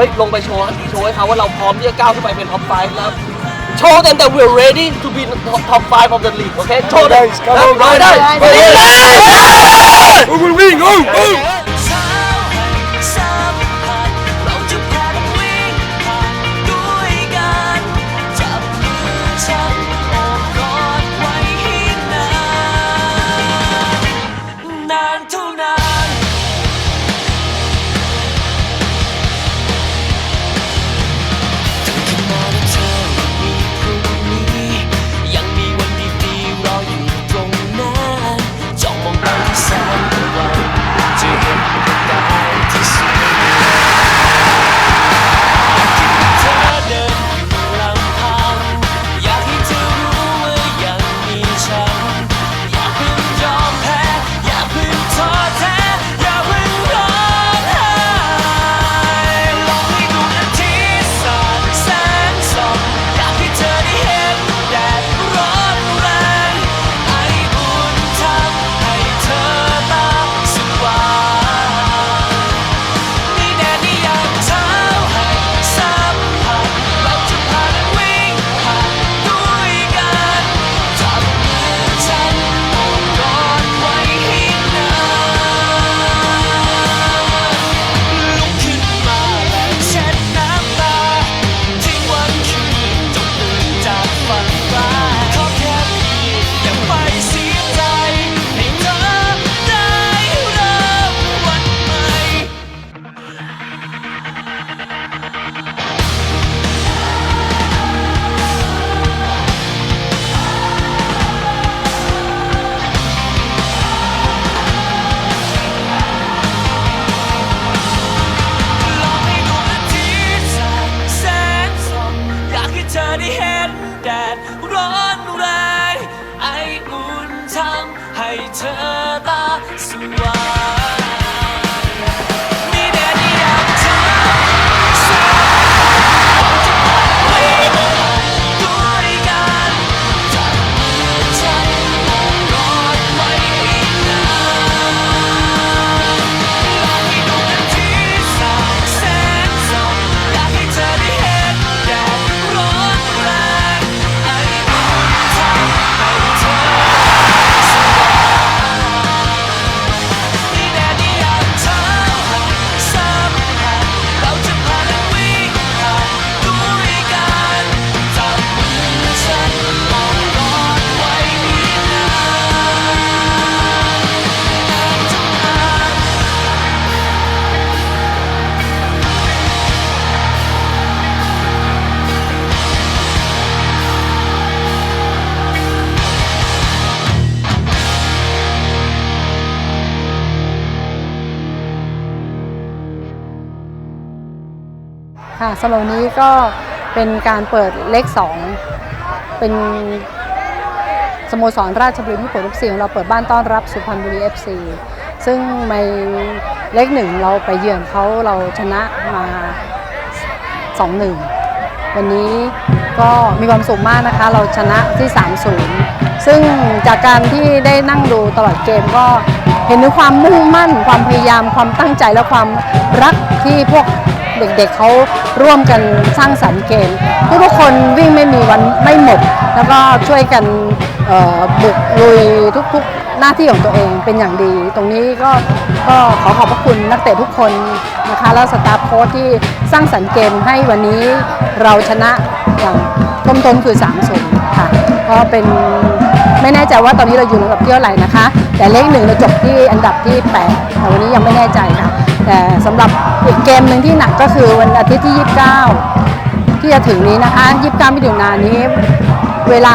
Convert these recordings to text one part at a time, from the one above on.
ฮ้ยลงไปโชว์โชว์ให้เขาว่าเราพร้อมที่จะก้าวขึ้นไปเป็นท็อป5แล้วโชว์ them that we're ready to be top 5 of the league โอเคโชว์ them Guys, come on, ได้ได้ guys. ไปเลย Who will win? Go! Go! ค่ะสำหรับนี้ก็เป็นการเปิดเลขสองเป็นสโมสรราชบุรีมิตรผลเอฟซีของเราเปิดบ้านต้อนรับสุพรรณบุรีเอฟซีซึ่งในเลขหนึ่งเราไปเยือนเขาเราชนะมา2อหนึ่งวันนี้ก็มีความสุขมากนะคะ เราชนะที่ 3-0 ซึ่งจากการที่ได้นั่งดูตลอดเกมก็เห็นถึงความมุ่งมั่น ความพยายามความตั้งใจและความรักที่พวก เด็กๆเขาร่วมกันสร้างสรรค์เกมทุกคนวิ่งไม่มีวันไม่หมด แล้วก็ช่วยกันเบุกลุยทุกๆหน้าที่ของตัวเองเป็นอย่างดี ตรงนี้ก็ก็ขอขอบพระคุณนักเตะทุกคนนะคะแล้วสตาฟโค้ชที่สร้างสรรค์เกมให้วันนี้เราชนะ อย่างต้นต้นคือ3 0ค่ะ ก็เป็นไม่แน่ใจว่าตอนนี้เราอยู่ระดับที่เท่าไหร่นะคะ แต่เลขหนึ่งเราจบที่อันดับที่8แต่วันนี้ยังไม่แน่ใจค่ะ แต่สำหรับอีกเกมหนึ่งที่หนักก็คือวันอาทิตย์ที่ 29 ที่จะถึงนี้นะคะ 29มิถุนายนนี้ เวลา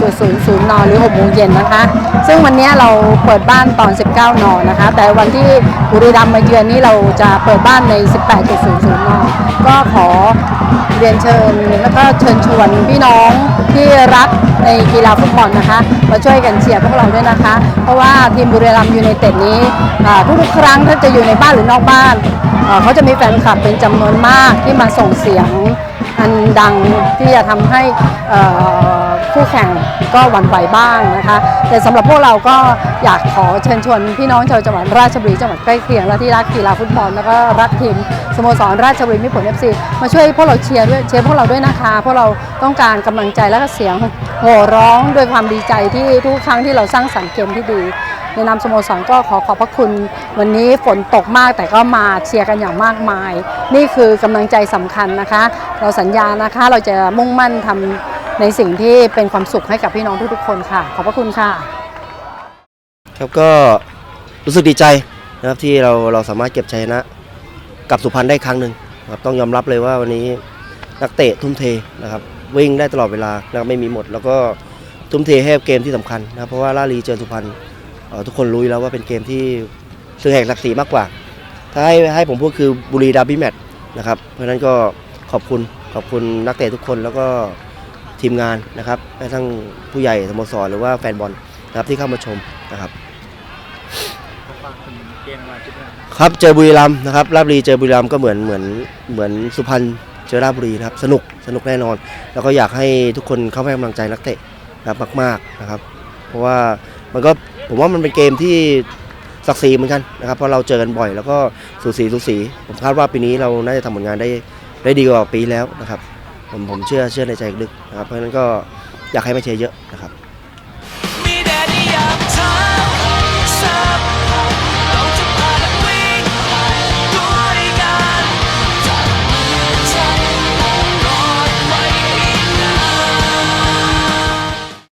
18.00 น หรือ 6 โมงเย็นนะคะ ซึ่งวันนี้เราเปิดบ้านตอน 19 น นะคะ แต่วันที่บุรีรัมย์มาเยือนนี้เราจะเปิดบ้านใน 18.00 น ก็ขอเรียนเชิญแล้วก็เชิญชวนพี่น้องที่รักในกีฬาฟุตบอลนะคะ มาช่วยกันเชียร์พวกเราด้วยนะคะ เพราะว่าทีมบุรีรัมย์ยูไนเต็ดนี้ทุกๆครั้งถ้าจะอยู่ในบ้านหรือนอกบ้านเอ่อเขาจะมีแฟนคลับเป็นจำนวนมากที่มาส่งเสียง อันดังที่จะทำให้คู่แข่งก็หวั่นไหวบ้างนะคะ แต่สำหรับพวกเราก็อยากขอเชิญชวนพี่น้องชาวจังหวัดราชบุรีจังหวัดใกล้เคียงและที่รักกีฬาฟุตบอลแล้วก็รักทีมสโมสรราชบุรีมิผลเอฟซีมาช่วยพวกเราเชียร์ด้วยเชียร์พวกเราด้วยนะคะพวกเราต้องการกำลังใจและก็เสียงโห่ร้องด้วยความดีใจที่ทุกครั้งที่เราสร้างสรรค์เกมที่ดี ในนามสโมสรก็ขอขอบพระคุณวันนี้ฝนตกมากแต่ก็มาเชียร์กันอย่างมากมาย นี่คือกำลังใจสำคัญนะคะ เราสัญญานะคะเราจะมุ่งมั่นทำในสิ่งที่เป็นความสุขให้กับพี่น้องทุกๆคนค่ะ ขอบพระคุณค่ะ ครับก็รู้สึกดีใจนะครับที่เราเราสามารถเก็บชัยชนะกับสุพรรณได้ครั้งหนึ่งครับต้องยอมรับเลยว่าวันนี้นักเตะทุ่มเทนะครับวิ่งได้ตลอดเวลานะครับไม่มีหมด แล้วก็ทุ่มเทให้เกมที่สำคัญนะครับเพราะว่าลาลีเจอสุพรรณ ทุกคนรู้แล้วว่าเป็นเกมที่ซึ่งแหกศักดิ์ศรีมากกว่า ถ้าให้ให้ผมพูดคือบุรีดาร์บี้แมตช์นะครับ เพราะฉะนั้นก็ขอบคุณขอบคุณนักเตะทุกคนแล้วก็ทีมงานนะครับแม้ทั้งผู้ใหญ่สโมสรหรือว่าแฟนบอลนะครับที่เข้ามาชมนะครับครับเจอบุรีรัมย์นะครับราชบุรีเจอบุรีรัมย์ก็เหมือนเหมือนเหมือนสุพรรณเจอราชบุรีนะครับสนุกสนุกแน่นอน แล้วก็อยากให้ทุกคนเข้าให้กำลังใจนักเตะนะครับมาก ๆนะครับ เพราะว่ามันก็ ผมว่ามันเป็นเกมที่ศักดิ์ศรีเหมือนกันนะครับเพราะเราเจอกันบ่อย แล้วก็สูสีสูสีผมคาดว่าปีนี้เราน่าจะทำผลงานได้ได้ดีกว่าปีแล้วนะครับผมผมเชื่อเชื่อในใจลึกนะครับเพราะฉะนั้นก็อยากให้มาเชียร์เยอะนะครับ